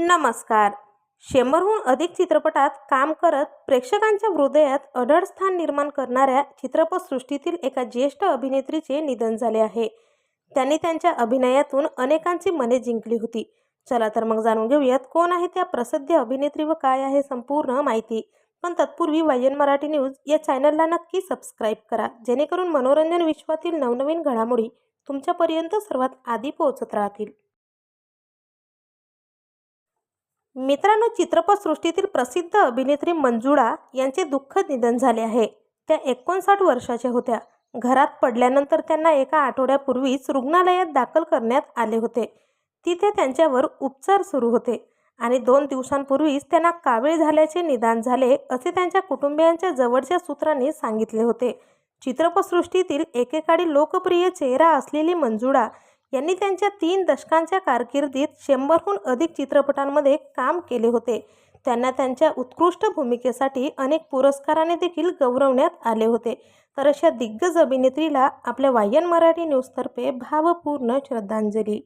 नमस्कार. शंभरहून अधिक चित्रपटात काम करत प्रेक्षकांच्या हृदयात अढळ स्थान निर्माण करणाऱ्या चित्रपटसृष्टीतील एका ज्येष्ठ अभिनेत्रीचे निधन झाले आहे. त्यांनी त्यांच्या अभिनयातून अनेकांची मने जिंकली होती. चला तर मग जाणून घेऊयात कोण आहे त्या प्रसिद्ध अभिनेत्री व काय आहे संपूर्ण माहिती. पण तत्पूर्वी वायन मराठी न्यूज या चॅनलला नक्की सबस्क्राईब करा. जेणेकरून मनोरंजन विश्वातील नवनवीन घडामोडी तुमच्यापर्यंत सर्वात आधी पोहोचत राहतील. मित्रांनो चित्रपटसृष्टीतील प्रसिद्ध अभिनेत्री मंजुळा यांचे दुःखद निधन झाले आहे. त्या एकोणसाठ वर्षाच्या होत्या. घरात पडल्यानंतर त्यांना एका आठवड्यापूर्वीच रुग्णालयात दाखल करण्यात आले होते. तिथे त्यांच्यावर उपचार सुरू होते आणि दोन दिवसांपूर्वीच त्यांना कावीळ झाल्याचे निदान झाले असे त्यांच्या कुटुंबियांच्या जवळच्या सूत्रांनी सांगितले होते. चित्रपटसृष्टीतील एकेकाळी लोकप्रिय चेहरा असलेली मंजुळा यांनी त्यांच्या तीन दशकांच्या कारकिर्दीत शंभरहून अधिक चित्रपटांमध्ये काम केले होते. त्यांना त्यांच्या उत्कृष्ट भूमिकेसाठी अनेक पुरस्काराने देखील गौरवण्यात आले होते. तर अशा दिग्गज अभिनेत्रीला आपल्या वायन मराठी न्यूजतर्फे भावपूर्ण श्रद्धांजली.